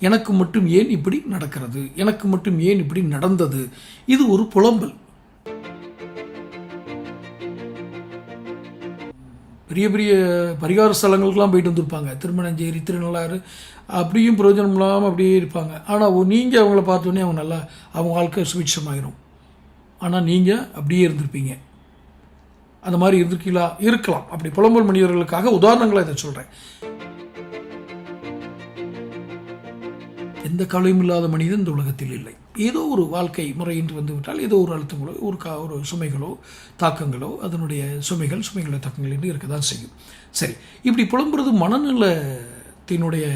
எனக்கு மட்டும் ஏன் இப்படி நடக்கிறது? எனக்கு மட்டும் ஏன் இப்படி நடந்தது? இது ஒரு புலம்பல். பெரிய பெரிய பரிகார ஸ்தலங்களுக்கெல்லாம் போயிட்டு வந்திருப்பாங்க. திருமணஞ்சேரி திருநள்ளாறு அப்படியும் பிரயோஜனம் இல்லாமல் அப்படியே இருப்பாங்க. ஆனால் நீங்கள் அவங்கள பார்த்தோன்னே அவங்க நல்லா அவங்க வாழ்க்கை சுவிட்சமாயிரும் ஆனால் நீங்கள் அப்படியே இருந்திருப்பீங்க. அந்த மாதிரி இருந்திருக்கீங்களா? இருக்கலாம். அப்படி புலம்பல் மனிதர்களுக்காக உதாரணங்களை இதை சொல்கிறேன் எந்த கவலையும் இல்லாத மனிதன் இந்த உலகத்தில் இல்லை. ஏதோ ஒரு வாழ்க்கை முறையின்றி வந்துவிட்டால் ஏதோ ஒரு அழுத்தங்களோ ஒரு கா ஒரு சுமைகளோ தாக்கங்களோ அதனுடைய சுமைகள் சுமைகளை தாக்கங்கள் என்று இருக்க தான் செய்யும். சரி இப்படி புலம்புறது மனநலத்தினுடைய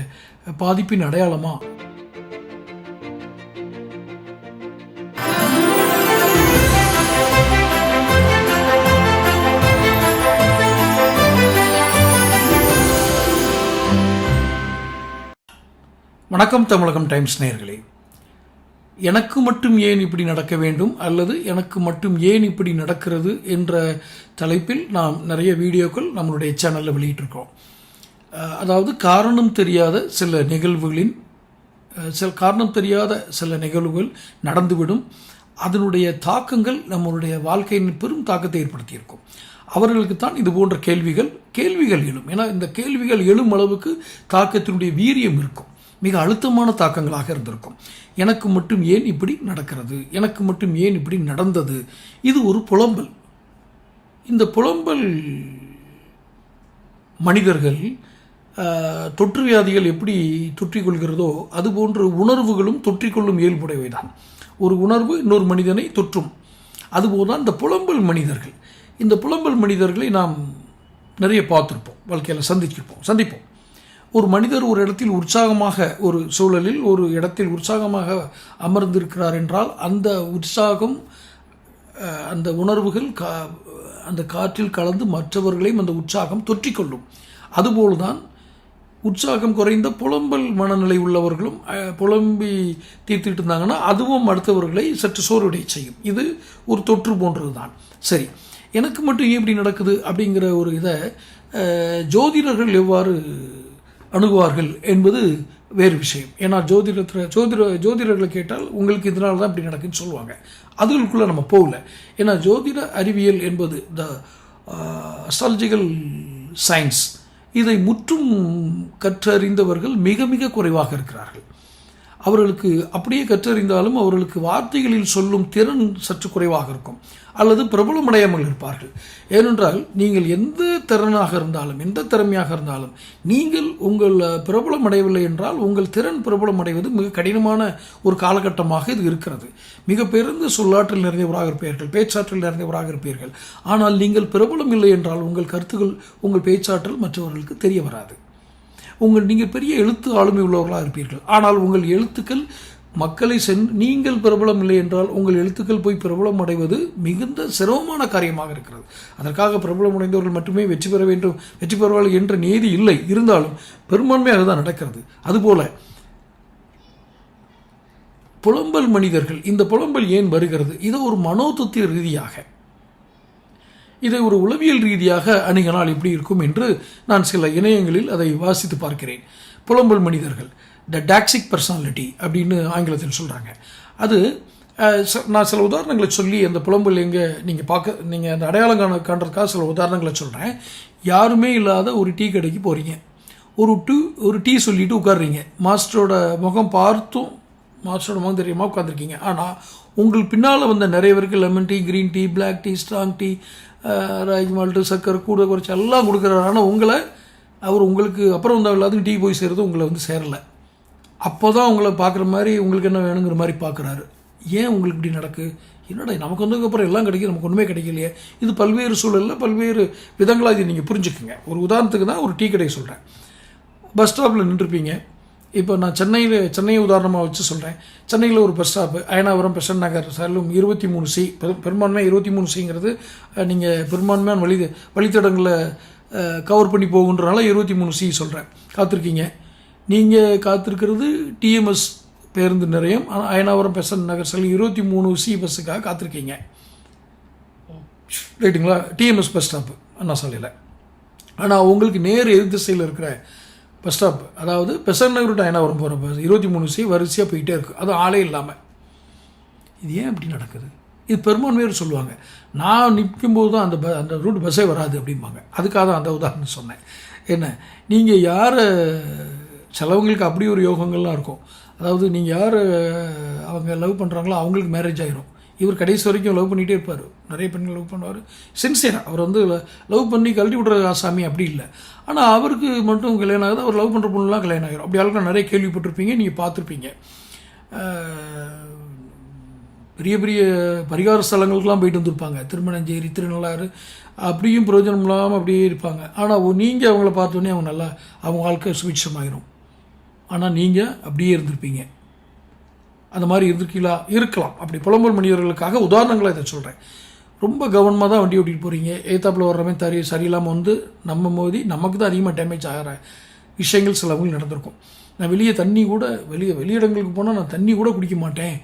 பாதிப்பின் அடையாளமாக வணக்கம் தமிழகம் டைம்ஸ் நேர்களே. எனக்கு மட்டும் ஏன் இப்படி நடக்க வேண்டும்? அல்லது எனக்கு மட்டும் ஏன் இப்படி நடக்கிறது என்ற தலைப்பில் நாம் நிறைய வீடியோக்கள் நம்மளுடைய சேனலில் வெளியிட்டிருக்கோம் அதாவது காரணம் தெரியாத சில நிகழ்வுகளின் சில காரணம் தெரியாத சில நிகழ்வுகள் நடந்துவிடும். அதனுடைய தாக்கங்கள் நம்மளுடைய வாழ்க்கையின் பெரும் தாக்கத்தை ஏற்படுத்தியிருக்கும். அவர்களுக்கு தான் இது போன்ற கேள்விகள் கேள்விகள் எழும். ஏன்னா இந்த கேள்விகள் எழும் அளவுக்கு தாக்கத்தினுடைய வீரியம் இருக்கும். மிக அழுத்தமான தாக்கங்களாக இருந்திருக்கும். எனக்கு மட்டும் ஏன் இப்படி நடக்கிறது? எனக்கு மட்டும் ஏன் இப்படி நடந்தது? இது ஒரு புலம்பல். இந்த புலம்பல் மனிதர்கள் தொற்று வியாதிகள் எப்படி தொற்றிக்கொள்கிறதோ அதுபோன்ற உணர்வுகளும் தொற்றிக்கொள்ளும் இயல்புடையவைதான். ஒரு உணர்வு இன்னொரு மனிதனை தொற்றும். அதுபோல்தான் இந்த புலம்பல் மனிதர்கள். இந்த புலம்பல் மனிதர்களை நாம் நிறைய பார்த்துருப்போம். வாழ்க்கையில் சந்திச்சிருப்போம். சந்திப்போம். ஒரு மனிதர் ஒரு இடத்தில் உற்சாகமாக ஒரு சூழலில் ஒரு இடத்தில் உற்சாகமாக அமர்ந்திருக்கிறார் என்றால் அந்த உற்சாகம் அந்த உணர்வுகள் கா அந்த காற்றில் கலந்து மற்றவர்களையும் அந்த உற்சாகம் தொற்றிக்கொள்ளும். அதுபோல்தான் உற்சாகம் குறைந்த புலம்பல் மனநிலை உள்ளவர்களும் புலம்பி தீர்த்துட்டு இருந்தாங்கன்னா அதுவும் அடுத்தவர்களை சற்று சோர்வடை செய்யும். இது ஒரு தொற்று போன்றது தான் சரி எனக்கு மட்டும் ஏன் இப்படி நடக்குது அப்படிங்கிற ஒரு இதை ஜோதிடர்கள் எவ்வாறு அணுகுவார்கள் என்பது வேறு விஷயம். ஏன்னா ஜோதிடத்தில் ஜோதிட ஜோதிடர்களை கேட்டால் உங்களுக்கு இதனால தான் இப்படி நடக்குன்னு சொல்லுவாங்க. அதுகளுக்குள்ளே நம்ம போகல. ஏன்னா ஜோதிட அறிவியல் என்பது த அஸ்ட்ராலஜிக்கல் சயின்ஸ் இதை முற்றும் கற்றறிந்தவர்கள் மிக மிக குறைவாக இருக்கிறார்கள். அவர்களுக்கு அப்படியே கற்றறிந்தாலும் அவர்களுக்கு வார்த்தைகளில் சொல்லும் திறன் சற்று குறைவாக இருக்கும். அல்லது பிரபலமடையாமல் இருப்பார்கள். ஏனென்றால் நீங்கள் எந்த திறனாக இருந்தாலும் எந்த திறமையாக இருந்தாலும் நீங்கள் உங்கள் பிரபலமடையவில்லை என்றால் உங்கள் திறன் பிரபலமடைவது மிக கடினமான ஒரு காலகட்டமாக இது இருக்கிறது. மிக பெருந்த சொல்லாற்றல் நிறைந்தவராக இருப்பீர்கள் பேச்சாற்றல் நிறைந்தவராக இருப்பீர்கள். ஆனால் நீங்கள் பிரபலம் இல்லை என்றால் உங்கள் கருத்துக்கள் உங்கள் பேச்சாற்றல் மற்றவர்களுக்கு தெரிய வராது. உங்கள் நீங்கள் பெரிய எழுத்து ஆளுமை உள்ளவர்களாக இருப்பீர்கள். ஆனால் உங்கள் எழுத்துக்கள் மக்களை சென் நீங்கள் பிரபலம் இல்லை என்றால் உங்கள் எழுத்துக்கள் போய் பிரபலம் அடைவது மிகுந்த சிரமமான காரியமாக இருக்கிறது. அதற்காக பிரபலம் அடைந்தவர்கள் மட்டுமே வெற்றி பெற வேண்டும் வெற்றி பெறுவார்கள் என்ற நீதி இல்லை. இருந்தாலும் பெரும்பான்மையாக தான் நடக்கிறது. அதுபோல புலம்பல் மனிதர்கள் இந்த புலம்பல் ஏன் வருகிறது? இது ஒரு மனோதத்துவ ரீதியாக. இதை ஒரு உளவியல் ரீதியாக அணுகினால் எப்படி இருக்கும் என்று நான் சில இணையங்களில் அதை வாசித்து பார்க்கிறேன். புலம்பல் மனிதர்கள் த டாக்ஸிக் பர்சனாலிட்டி அப்படின்னு ஆங்கிலத்தில் சொல்கிறாங்க அது ச- நான் சில உதாரணங்களை சொல்லி அந்த புலம்பல் எங்கே நீங்கள் பார்க்க நீங்கள் அந்த அடையாளம் காண காண்றதுக்காக சில உதாரணங்களை சொல்கிறேன் யாருமே இல்லாத ஒரு டீ கடைக்கு போகிறீங்க ஒரு டூ ஒரு டீ சொல்லிட்டு உட்கார்றீங்க. மாஸ்டரோட முகம் பார்த்தும் மாஸ்டரோட முகம் தெரியாமல் உட்காந்துருக்கீங்க ஆனால் உங்கள் பின்னால் வந்த நிறைய பேருக்கு lemon tea green tea black tea strong tea Raj malt சக்கரை கூட குறைச்சி எல்லாம் கொடுக்குறாரு. ஆனால் உங்களை அவர் உங்களுக்கு அப்புறம் வந்து எல்லாத்துக்கும் டீ போய் சேர்றது உங்களை வந்து சேரலை. அப்போ தான் உங்களை பார்க்குற மாதிரி உங்களுக்கு என்ன வேணுங்கிற மாதிரி பார்க்குறாரு. ஏன் உங்களுக்கு இப்படி நடக்கு? என்னடா நமக்கு வந்ததுக்கப்புறம் எல்லாம் கிடைக்கும் நமக்கு ஒன்றுமே கிடைக்கலையே. இது பல்வேறு சூழலில் பல்வேறு விதங்களாக இதை நீங்கள் புரிஞ்சுக்குங்க. ஒரு உதாரணத்துக்கு தான் ஒரு டீ கடையை சொல்கிறேன் பஸ் ஸ்டாப்பில் நின்றுருப்பீங்க. இப்போ நான் சென்னையில் சென்னையை உதாரணமாக வச்சு சொல்கிறேன் சென்னையில் ஒரு பஸ் ஸ்டாப்பு அயனாபுரம் பெசன் நகர் செல்லும் இருபத்தி மூணு சி பெரும்பான்மையாக இருபத்தி மூணு சிங்கிறது நீங்கள் பெரும்பான்மையான வழி வழித்தடங்களை கவர் பண்ணி போகுன்றனால இருபத்தி மூணு சி சொல்கிறேன் காத்திருக்கீங்க. நீங்கள் காத்திருக்கிறது டிஎம்எஸ் பேருந்து நிலையம் அயனாபுரம் பெசன் நகர் செல்லும் இருபத்தி மூணு சி பஸ்ஸுக்காக காத்திருக்கீங்க. ரைட்டுங்களா டிஎம்எஸ் பஸ் ஸ்டாப்பு அண்ணா சாலையில். ஆனால் உங்களுக்கு நேர் எதிர் திசையில் இருக்கிற பஸ் ஸ்டாப் அதாவது பெசன் நகர் டு வரும் போகிற பஸ் இருபத்தி மூணு சி வரிசையாக போயிட்டே இருக்குது அது ஆளே இல்லாமல் இது ஏன் இப்படி நடக்குது? இது பெரும்பான்மையோர் சொல்லுவாங்க. நான் நிற்கும்போது தான் அந்த ப அந்த ரூட் பஸ்ஸே வராது அப்படிம்பாங்க. அதுக்காக தான் அந்த உதாரணம் சொன்னேன். என்ன? நீங்கள் யார் சிலவங்களுக்கு அப்படி ஒரு யோகங்கள்லாம் இருக்கும். அதாவது நீங்கள் யார் அவங்க லவ் பண்ணுறாங்களோ அவங்களுக்கு மேரேஜ் ஆகிரும் இவர் கடைசி வரைக்கும் லவ் பண்ணிகிட்டே இருப்பார். நிறைய பெண்கள் லவ் பண்ணுவார். சின்சியராக அவர் வந்து லவ் பண்ணி கழட்டி விடுற ஆசாமி அப்படி இல்லை. ஆனால் அவருக்கு மட்டும் கல்யாணம் ஆகுது அவர் லவ் பண்ணுற பொண்ணுலாம் கல்யாணம் ஆகிரும் அப்படி ஆளுக்கு நிறைய கேள்விப்பட்டிருப்பீங்க நீங்கள் பார்த்துருப்பீங்க. பெரிய பெரிய பரிகார ஸ்தலங்களுக்கெல்லாம் போயிட்டு வந்திருப்பாங்க. திருமணஞ்சேரி திருநள்ளாறு அப்படியும் பிரயோஜனம் இல்லாமல் அப்படியே இருப்பாங்க. ஆனால் நீங்கள் அவங்கள பார்த்தோன்னே அவங்க நல்லா அவங்க வாழ்க்கை சுபிட்சமாயிரும். ஆனால் நீங்கள் அப்படியே இருந்திருப்பீங்க. அந்த மாதிரி இருந்திருக்கீங்களா இருக்கலாம். அப்படி புலம்பல் மனிதர்களுக்காக உதாரணங்களை இதை சொல்கிறேன் ரொம்ப கவனமாக தான் வண்டி ஓட்டிகிட்டு போகிறீங்க ஏத்தாப்பில் வர்றமே தறி சரியில்லாமல் வந்து நம்ம மோதி நமக்கு தான் அதிகமாக டேமேஜ் ஆகிற விஷயங்கள் சிலவங்களுக்கு நடந்திருக்கும். நான் வெளியே தண்ணி கூட வெளியே வெளியிடங்களுக்கு போனால் நான் தண்ணி கூட குடிக்க மாட்டேன்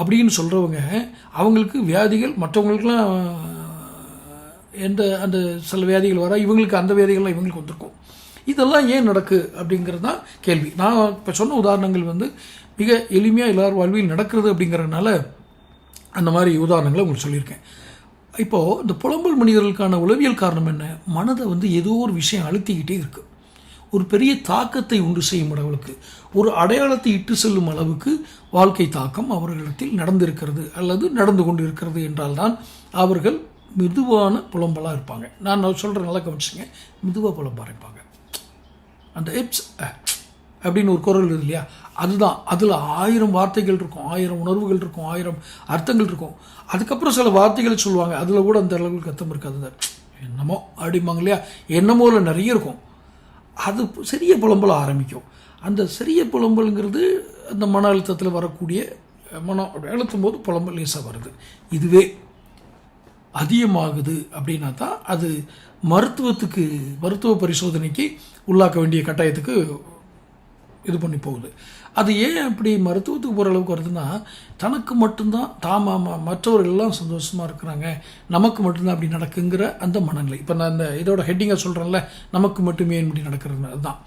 அப்படின்னு சொல்கிறவங்க அவங்களுக்கு வியாதிகள் மற்றவங்களுக்குலாம் எந்த அந்த சில வியாதிகள் வர இவங்களுக்கு அந்த வியாதிகள்லாம் இவங்களுக்கு வந்திருக்கும். இதெல்லாம் ஏன் நடக்கு அப்படிங்கிறது தான் கேள்வி. நான் இப்போ சொன்ன உதாரணங்கள் வந்து மிக எளிமையாக எல்லார் வாழ்வில் நடக்கிறது அப்படிங்கிறதுனால அந்த மாதிரி உதாரணங்களை உங்களுக்கு சொல்லியிருக்கேன். இப்போது இந்த புலம்பல் மனிதர்களுக்கான உளவியல் காரணம் என்ன? மனதை வந்து ஏதோ ஒரு விஷயம் அழுத்திக்கிட்டே இருக்குது ஒரு பெரிய தாக்கத்தை உண்டு செய்யும் அளவுக்கு ஒரு அடையாளத்தை இட்டு செல்லும் அளவுக்கு வாழ்க்கை தாக்கம் அவர்களிடத்தில் நடந்திருக்கிறது அல்லது நடந்து கொண்டு இருக்கிறது என்றால்தான் அவர்கள் மெதுவான புலம்பலாக இருப்பாங்க. நான் சொல்கிற நல்லா கவனிச்சுங்க. மெதுவாக புலம்ப இருப்பாங்க. அந்த எப்ஸ் அப்படின்னு ஒரு குரல் இல்லையா? அதுதான். அதில் ஆயிரம் வார்த்தைகள் இருக்கும். ஆயிரம் உணர்வுகள் இருக்கும். ஆயிரம் அர்த்தங்கள் இருக்கும். அதுக்கப்புறம் சில வார்த்தைகள் சொல்லுவாங்க. அதில் கூட அந்த அளவுக்கு அர்த்தம் இருக்காது. அந்த என்னமோ அப்படிம்பாங்க இல்லையா? என்னமோவில் நிறைய இருக்கும். அது சிறிய புலம்பல ஆரம்பிக்கும். அந்த சிறிய புலம்பலுங்கிறது அந்த மன அழுத்தத்தில் வரக்கூடிய மனம் அப்படி அழுத்தும் போது புலம்பல் லேசாக வருது. இதுவே அதிகமாகுது அப்படின்னா தான் அது மருத்துவத்துக்கு மருத்துவ பரிசோதனைக்கு உள்ளாக்க வேண்டிய கட்டாயத்துக்கு இது பண்ணி போகுது. அது ஏன் அப்படி மருத்துவத்துக்கு போகிற அளவுக்கு வருதுன்னா தனக்கு மட்டும்தான் தாமா மற்றவர்கள்லாம் மற்றவர்கள் எல்லாம் சந்தோஷமாக இருக்கிறாங்க. நமக்கு மட்டும்தான் அப்படி நடக்குங்கிற அந்த மனநிலை. இப்போ நான் இந்த இதோட ஹெட்டிங்காக சொல்கிறேன்ல நமக்கு மட்டுமே இப்படி நடக்கிறது அதுதான்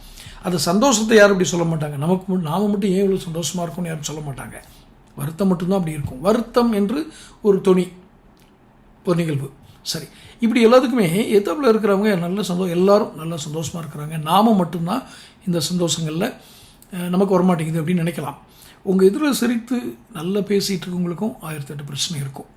அது சந்தோஷத்தை யாரும் இப்படி சொல்ல மாட்டாங்க. நமக்கு மட்டும் நாம மட்டும் ஏன் இவ்வளோ சந்தோஷமாக இருக்கும்னு யாரும் சொல்ல மாட்டாங்க. வருத்தம் மட்டும்தான் அப்படி இருக்கும். வருத்தம் என்று ஒரு துணி ஒரு நிகழ்வு. சரி இப்படி எல்லாத்துக்குமே எத்தாப்பில் இருக்கிறவங்க நல்ல சந்தோஷம் எல்லாரும் நல்ல சந்தோஷமாக இருக்கிறாங்க. நாம மட்டும்தான் இந்த சந்தோஷங்களில் நமக்கு வரமாட்டேங்குது அப்படின்னு நினைக்கலாம். உங்கள் எதிரில் சிரித்து நல்லா பேசிகிட்டு இருக்கவங்களுக்கும் ஆயிரத்தெட்டு பிரச்சனை இருக்கும்.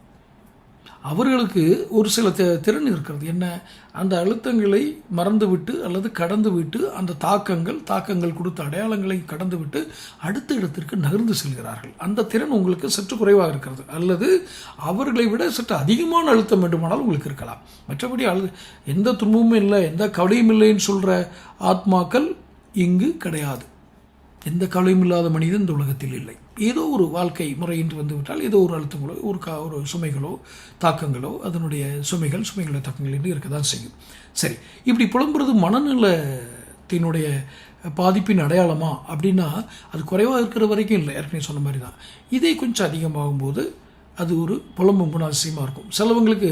அவர்களுக்கு ஒரு சில திறன் இருக்கிறது. என்ன? அந்த அழுத்தங்களை மறந்துவிட்டு அல்லது கடந்து விட்டு அந்த தாக்கங்கள் தாக்கங்கள் கொடுத்த அடையாளங்களை கடந்து விட்டு அடுத்த இடத்திற்கு நகர்ந்து செல்கிறார்கள். அந்த திறன் உங்களுக்கு சற்று குறைவாக இருக்கிறது. அல்லது அவர்களை விட சற்று அதிகமான அழுத்தம் வேண்டுமானால் உங்களுக்கு இருக்கலாம். மற்றபடி அழு எந்த துன்பமும் இல்லை எந்த கவலையும் இல்லைன்னு சொல்கிற ஆத்மாக்கள் இங்கு கிடையாது. எந்த கவலையும் இல்லாத மனிதன் இந்த உலகத்தில் இல்லை. ஏதோ ஒரு வாழ்க்கை முறை என்று வந்துவிட்டால் ஏதோ ஒரு அழுத்தங்களோ ஒரு கா ஒரு சுமைகளோ தாக்கங்களோ அதனுடைய சுமைகள் சுமைகளோ தாக்கங்கள் என்று இருக்க தான் செய்யும். சரி இப்படி புலம்புறது மனநலத்தினுடைய பாதிப்பின் அடையாளமா? அப்படின்னா அது குறைவாக இருக்கிற வரைக்கும் இல்லை. ஏற்கனவே சொன்ன மாதிரி தான் இதே கொஞ்சம் அதிகமாகும்போது அது ஒரு புலம்பும் குணாசியமாக இருக்கும். சிலவங்களுக்கு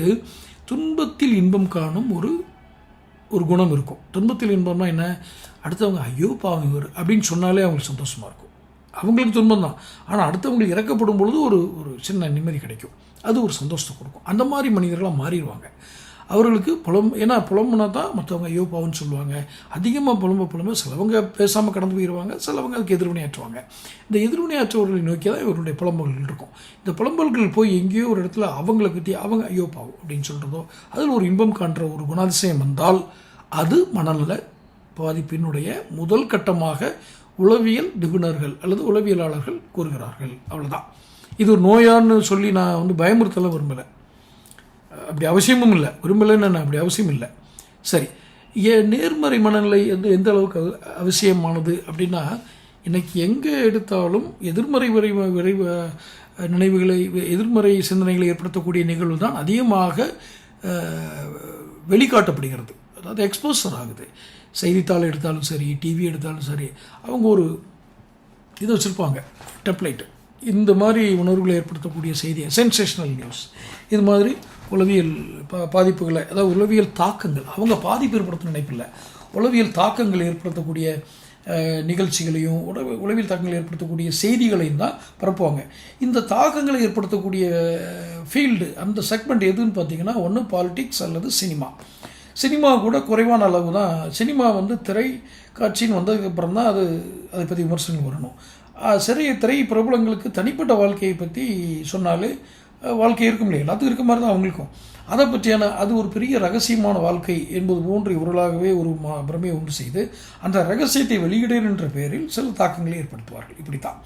துன்பத்தில் இன்பம் காணும் ஒரு ஒரு குணம் இருக்கும். துன்பத்தில் இன்பம்னா என்ன? அடுத்தவங்க ஐயோ பாவம் இவர் அப்படின்னு சொன்னாலே அவங்களுக்கு சந்தோஷமாக இருக்கும். அவங்களுக்கு துன்பம் தான். ஆனால் அடுத்தவங்களுக்கு இறக்கப்படும் பொழுது ஒரு ஒரு சின்ன நிம்மதி கிடைக்கும். அது ஒரு சந்தோஷத்தை கொடுக்கும். அந்த மாதிரி மனிதர்களாக மாறிடுவாங்க. அவர்களுக்கு புலம் ஏன்னா புலம்புனா தான் மற்றவங்க ஐயோ பாவம்னு சொல்லுவாங்க. அதிகமாக புலம்ப புலம்ப சிலவங்க பேசாமல் கடந்து போயிடுவாங்க சிலவங்க அதுக்கு எதிர்வினையாற்றுவாங்க. இந்த எதிர்வினையாற்றுவர்களை நோக்கி தான் இவருடைய புலம்பல்கள் இருக்கும். இந்த புலம்பல்கள் போய் எங்கேயோ ஒரு இடத்துல அவங்கள பற்றி அவங்க ஐயோ பாவம் அப்படின்னு சொல்கிறதோ அதில் ஒரு இன்பம் காண்ற ஒரு குணாதிசயம் வந்தால் அது மணலில் பாதிப்பினுடைய முதல் கட்டமாக உளவியல் நிபுணர்கள் அல்லது உளவியலாளர்கள் கூறுகிறார்கள். அவ்வளோதான் இது ஒரு நோயான்னு சொல்லி நான் வந்து பயமுறுத்தலாம் விரும்பலை. அப்படி அவசியமும் இல்லை. விரும்பலைன்னு நான் அப்படி அவசியம் இல்லை. சரி. ஏன் நேர்மறை மனநிலை வந்து எந்த அளவுக்கு அவசியமானது அப்படின்னா இன்றைக்கி எங்கே எடுத்தாலும் எதிர்மறை விரைவு விரைவு நினைவுகளை எதிர்மறை சிந்தனைகளை ஏற்படுத்தக்கூடிய நிகழ்வு தான் அதிகமாக வெளிக்காட்டப்படுகிறது. அதாவது எக்ஸ்போசர் ஆகுது. செய்தித்தாள் எடுத்தாலும் சரி டிவி எடுத்தாலும் சரி அவங்க ஒரு இது வச்சுருப்பாங்க டெம்ப்ளேட் இந்த மாதிரி உணர்வுகளை ஏற்படுத்தக்கூடிய செய்தியை சென்சேஷனல் நியூஸ் இது மாதிரி உளவியல் பா பாதிப்புகளை அதாவது உளவியல் தாக்கங்கள் அவங்க பாதிப்பு ஏற்படுத்த நினைப்பில்லை. உளவியல் தாக்கங்கள் ஏற்படுத்தக்கூடிய நிகழ்ச்சிகளையும் உட உளவியல் தாக்கங்கள் ஏற்படுத்தக்கூடிய செய்திகளையும் தான் பரப்புவாங்க. இந்த தாக்கங்களை ஏற்படுத்தக்கூடிய ஃபீல்டு அந்த செக்மெண்ட் எதுன்னு பார்த்தீங்கன்னா ஒன்று பாலிடிக்ஸ் அல்லது சினிமா சினிமா கூட குறைவான அளவு தான். சினிமா வந்து திரை காட்சின்னு வந்ததுக்கப்புறம் தான் அது அதை பற்றி விமர்சனம் வரணும் ஆஹ் திரை பிரபலங்களுக்கு தனிப்பட்ட வாழ்க்கையை பற்றி சொன்னாலே வாழ்க்கை இருக்கும் இல்லையா எல்லாத்துக்கும் இருக்க மாதிரி தான் அவங்களுக்கும். அதை பற்றியான அது ஒரு பெரிய ரகசியமான வாழ்க்கை என்பது போன்று இவர்களாகவே ஒரு ம பிரமையை உண்டு செய்து அந்த ரகசியத்தை வெளியிடேன் என்ற பெயரில் சில தாக்கங்களை ஏற்படுத்துவார்கள். இப்படி தான்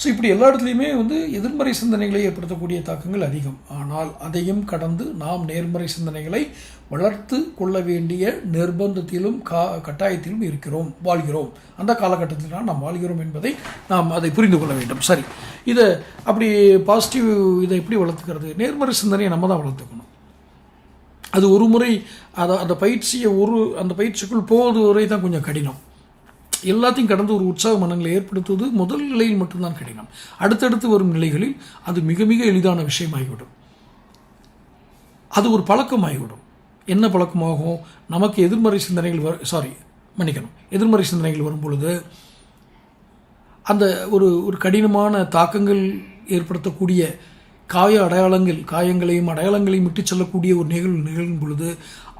ஸோ இப்படி எல்லா இடத்துலையுமே வந்து எதிர்மறை சிந்தனைகளை ஏற்படுத்தக்கூடிய தாக்கங்கள் அதிகம். ஆனால் அதையும் கடந்து நாம் நேர்மறை சிந்தனைகளை வளர்த்து கொள்ள வேண்டிய நிர்பந்தத்திலும் கா கட்டாயத்திலும் இருக்கிறோம் வாழ்கிறோம். அந்த காலகட்டத்தில் தான் நாம் வாழ்கிறோம் என்பதை நாம் அதை புரிந்து கொள்ள வேண்டும். சரி. இதை அப்படி பாசிட்டிவ் இதை எப்படி வளர்த்துக்கிறது? நேர்மறை சிந்தனையை நம்ம தான் வளர்த்துக்கணும். அது ஒரு முறை அதை அந்த பயிற்சியை ஒரு அந்த பயிற்சிக்குள் போவது வரை தான் கொஞ்சம் கடினம். எல்லாத்தையும் கடந்து ஒரு உற்சாக மனங்களை ஏற்படுத்துவது முதல் நிலையில் மட்டும்தான் கடினம். அடுத்தடுத்து வரும் நிலைகளில் அது மிக மிக எளிதான விஷயமாகிவிடும். அது ஒரு பழக்கமாகிவிடும். என்ன பழக்கமாகும்? நமக்கு எதிர்மறை சிந்தனைகள் வர சாரி மன்னிக்கணும். எதிர்மறை சிந்தனைகள் வரும் பொழுது அந்த ஒரு ஒரு கடினமான தாக்கங்கள் ஏற்படுத்தக்கூடிய காய அடையாளங்கள் காயங்களையும் அடையாளங்களையும் விட்டு செல்லக்கூடிய ஒரு நிகழ்வு நிகழும் பொழுது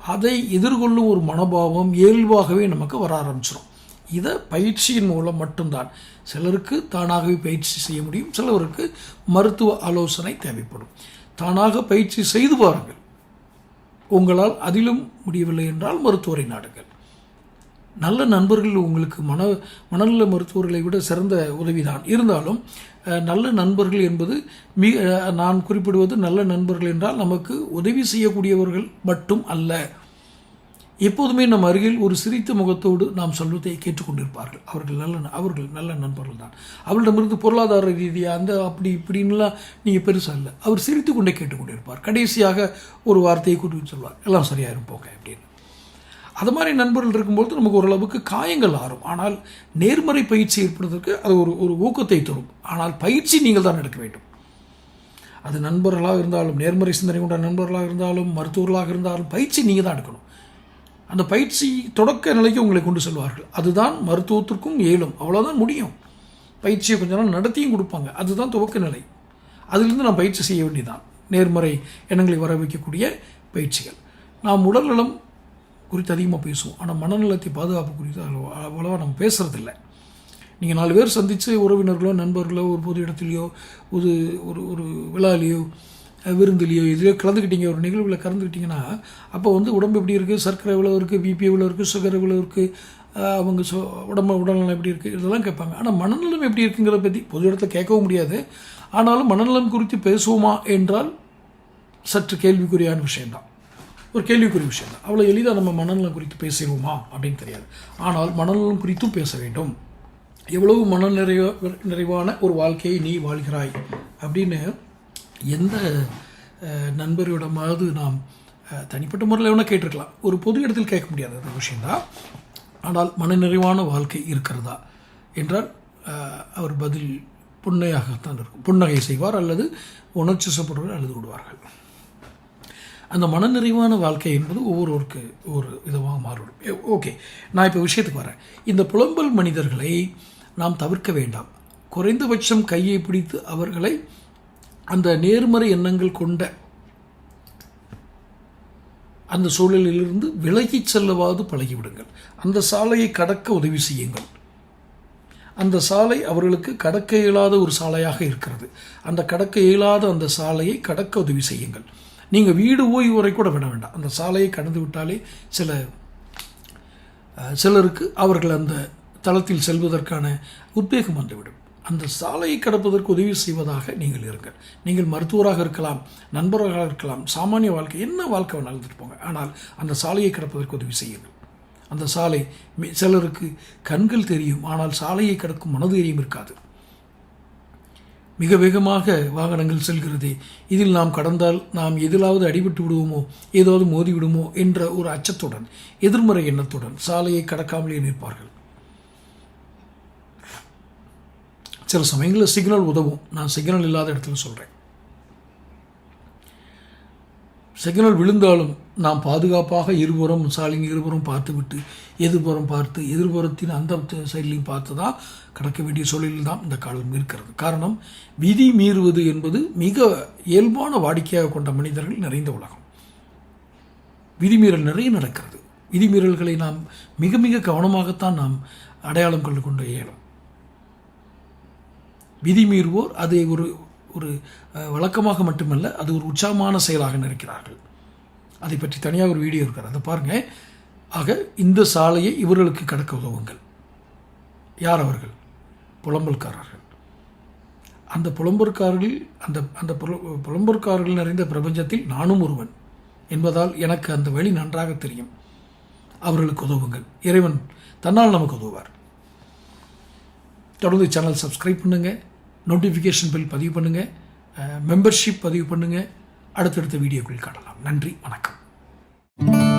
அதை எதிர்கொள்ளும் ஒரு மனோபாவம் இயல்பாகவே நமக்கு வர ஆரம்பிச்சிடும் இதை பயிற்சியின் மூலம் மட்டும்தான். சிலருக்கு தானாகவே பயிற்சி செய்ய முடியும். சிலருக்கு மருத்துவ ஆலோசனை தேவைப்படும். தானாக பயிற்சி செய்து பாருங்கள். உங்களால் அதிலும் முடியவில்லை என்றால் மருத்துவரை நாடுங்கள். நல்ல நண்பர்கள் உங்களுக்கு மன மனநல மருத்துவர்களை விட சிறந்த உதவிதான். இருந்தாலும் நல்ல நண்பர்கள் என்பது மிக நான் குறிப்பிடுவது நல்ல நண்பர்கள் என்றால் நமக்கு உதவி செய்யக்கூடியவர்கள் மட்டும் அல்ல. எப்போதுமே நம் அருகில் ஒரு சிரித்த முகத்தோடு நாம் சொல்வதை கேட்டுக்கொண்டிருப்பார்கள். அவர்கள் நல்ல அவர்கள் நல்ல நண்பர்கள் தான். அவர்களிடமிருந்து பொருளாதார ரீதியாக அந்த அப்படி இப்படின்லாம் நீங்கள் பெருசாக இல்லை. அவர் சிரித்து கொண்டே கேட்டுக்கொண்டிருப்பார். கடைசியாக ஒரு வார்த்தையை கூட்டு சொல்வார். எல்லாம் சரியாயிரும் போங்க அப்படின்னு. அது மாதிரி நண்பர்கள் இருக்கும்போது நமக்கு ஓரளவுக்கு காயங்கள் ஆறும். ஆனால் நேர்மறை பயிற்சி ஏற்படுவதற்கு அது ஒரு ஒரு ஊக்கத்தை தரும். ஆனால் பயிற்சி நீங்கள் தான் எடுக்க வேண்டும். அது நண்பர்களாக இருந்தாலும் நேர்மறை சிந்தனை கொண்ட நண்பர்களாக இருந்தாலும் மருத்துவர்களாக இருந்தாலும் பயிற்சி நீங்கள் தான் எடுக்கணும். அந்த பயிற்சி தொடக்க நிலைக்கு உங்களை கொண்டு செல்வார்கள். அதுதான் மருத்துவத்திற்கும் ஏழும் அவ்வளோதான் முடியும். பயிற்சியை கொஞ்ச நாள் நடத்தியும் கொடுப்பாங்க. அதுதான் துவக்க நிலை. அதிலிருந்து நாம் பயிற்சி செய்ய வேண்டியதான் நேர்மறை எண்ணங்களை வர வைக்கக்கூடிய பயிற்சிகள். நாம் உடல்நலம் குறித்து அதிகமாக பேசுவோம். ஆனால் மனநலத்தை பாதுகாப்பு குறித்து அவ்வளோவா நம்ம பேசுகிறதில்ல நீங்கள் நாலு பேர் சந்தித்து உறவினர்களோ நண்பர்களோ ஒரு பொது இடத்துலையோ ஒரு ஒரு ஒரு விழாலேயோ விருந்துலையோ இதுலையோ கலந்துக்கிட்டீங்க ஒரு நிகழ்வில் கலந்துக்கிட்டிங்கன்னா அப்போ வந்து உடம்பு எப்படி இருக்குது சர்க்கரை எவ்வளோ இருக்குது பிபி எவ்வளோ இருக்குது சுகர் எவ்வளோ இருக்குது அவங்க சொ உடம்பு உடல்நலம் எப்படி இருக்குது இதெல்லாம் கேட்பாங்க. ஆனால் மனநலம் எப்படி இருக்குங்கிறத பற்றி பொது இடத்துல கேட்கவும் முடியாது. ஆனாலும் மனநலம் குறித்து பேசுவோமா என்றால் சற்று கேள்விக்குறியான விஷயம்தான். ஒரு கேள்விக்குரிய விஷயம் தான் அவ்வளோ எளிதாக நம்ம மனநலம் குறித்து பேசிடுவோமா அப்படின்னு தெரியாது. ஆனால் மனநலம் குறித்தும் பேச வேண்டும். எவ்வளவு மன நிறைவ நிறைவான ஒரு வாழ்க்கையை நீ வாழ்கிறாய் அப்படின்னு எந்த நண்பரிடமாவது நாம் தனிப்பட்ட முறையில் வேணால் கேட்டிருக்கலாம். ஒரு பொது இடத்தில் கேட்க முடியாத ஒரு விஷயந்தான் ஆனால் மனநிறைவான வாழ்க்கை இருக்கிறதா என்றால் அவர் பதில் புன்னையாகத்தான் இருக்கும். புன்னகை செய்வார் அல்லது உணர்ச்சி சப்படுவர் அழுது விடுவார்கள். அந்த மனநிறைவான வாழ்க்கை என்பது ஒவ்வொருவருக்கு ஒரு விதமாக மாறுபடும். ஓகே நான் இப்போ விஷயத்துக்கு வரேன். இந்த புலம்பல் மனிதர்களை நாம் தவிர்க்க வேண்டாம். குறைந்தபட்சம் கையை பிடித்து அவர்களை அந்த நேர்மறை எண்ணங்கள் கொண்ட அந்த சூழலிலிருந்து விலகிச் செல்லவாது பழகிவிடுங்கள். அந்த சாலையை கடக்க உதவி செய்யுங்கள். அந்த சாலை அவர்களுக்கு கடக்க இயலாத ஒரு சாலையாக இருக்கிறது. அந்த கடக்க இயலாத அந்த சாலையை கடக்க உதவி செய்யுங்கள். நீங்கள் வீடு ஓய்வு வரை கூட விட வேண்டாம். அந்த சாலையை கடந்து விட்டாலே சில சிலருக்கு அவர்கள் அந்த தளத்தில் செல்வதற்கான உத்வேகம் வந்துவிடும். அந்த சாலையை கடப்பதற்கு உதவி செய்வதாக நீங்கள் இருங்கள். நீங்கள் மருத்துவராக இருக்கலாம் நண்பராக இருக்கலாம் சாமானிய வாழ்க்கை என்ன வாழ்க்கை வேணாலும் போங்க. ஆனால் அந்த சாலையை கடப்பதற்கு உதவி செய்யுங்கள். அந்த சாலை சிலருக்கு கண்கள் தெரியும் ஆனால் சாலையை கடக்கும் மனதைரியம் இருக்காது. மிக வேகமாக வாகனங்கள் செல்கிறது இதில் நாம் கடந்தால் நாம் எதிலாவது அடிபட்டு விடுவோமோ ஏதாவது மோதி விடுமோ என்ற ஒரு அச்சத்துடன் எதிர்மறை எண்ணத்துடன் சாலையை கடக்காமலே நிற்பார்கள். சில சமயங்களில் சிக்னல் உதவும். நான் சிக்னல் இல்லாத இடத்துல சொல்கிறேன் சிக்னல் விழுந்தாலும் நாம் பாதுகாப்பாக இருபுறம் சாலைங்க இருபுறம் பார்த்துவிட்டு எதிர்புறம் பார்த்து எதிர்புறத்தின் அந்த சைட்லையும் பார்த்து தான் கடக்க வேண்டிய சூழலில் தான் இந்த காலம் இருக்கிறது. காரணம் விதி மீறுவது என்பது மிக இயல்பான வாடிக்கையாக கொண்ட மனிதர்கள் நிறைந்த உலகம். விதிமீறல் நிறைய நடக்கிறது. விதிமீறல்களை நாம் மிக மிக கவனமாகத்தான் நாம் அடையாளம் கொண்டு கொண்டு இயலும் விதிமீறுவோர் அதை ஒரு ஒரு வழக்கமாக மட்டுமல்ல அது ஒரு உற்சாகமான செயலாக நினைக்கிறார்கள். அதை பற்றி தனியாக ஒரு வீடியோ இருக்கார் அதை பாருங்கள் ஆக இந்த சாலையை இவர்களுக்கு கடக்க உதவுங்கள். யார் அவர்கள்? புலம்பல்காரர்கள். அந்த புலம்பற்காரர்கள் அந்த அந்த புல- புலம்பற்காரர்கள் நிறைந்த பிரபஞ்சத்தில் நானும் ஒருவன் என்பதால் எனக்கு அந்த வழி நன்றாக தெரியும். அவர்களுக்கு உதவுங்கள். இறைவன் தன்னால் நமக்கு உதவுவார். தொடர்ந்து சேனல் சப்ஸ்கிரைப் பண்ணுங்கள் நோட்டிஃபிகேஷன் பில் பதிவு பண்ணுங்கள் மெம்பர்ஷிப் பதிவு பண்ணுங்கள் அடுத்தடுத்த வீடியோக்கள் காணலாம். நன்றி. வணக்கம்.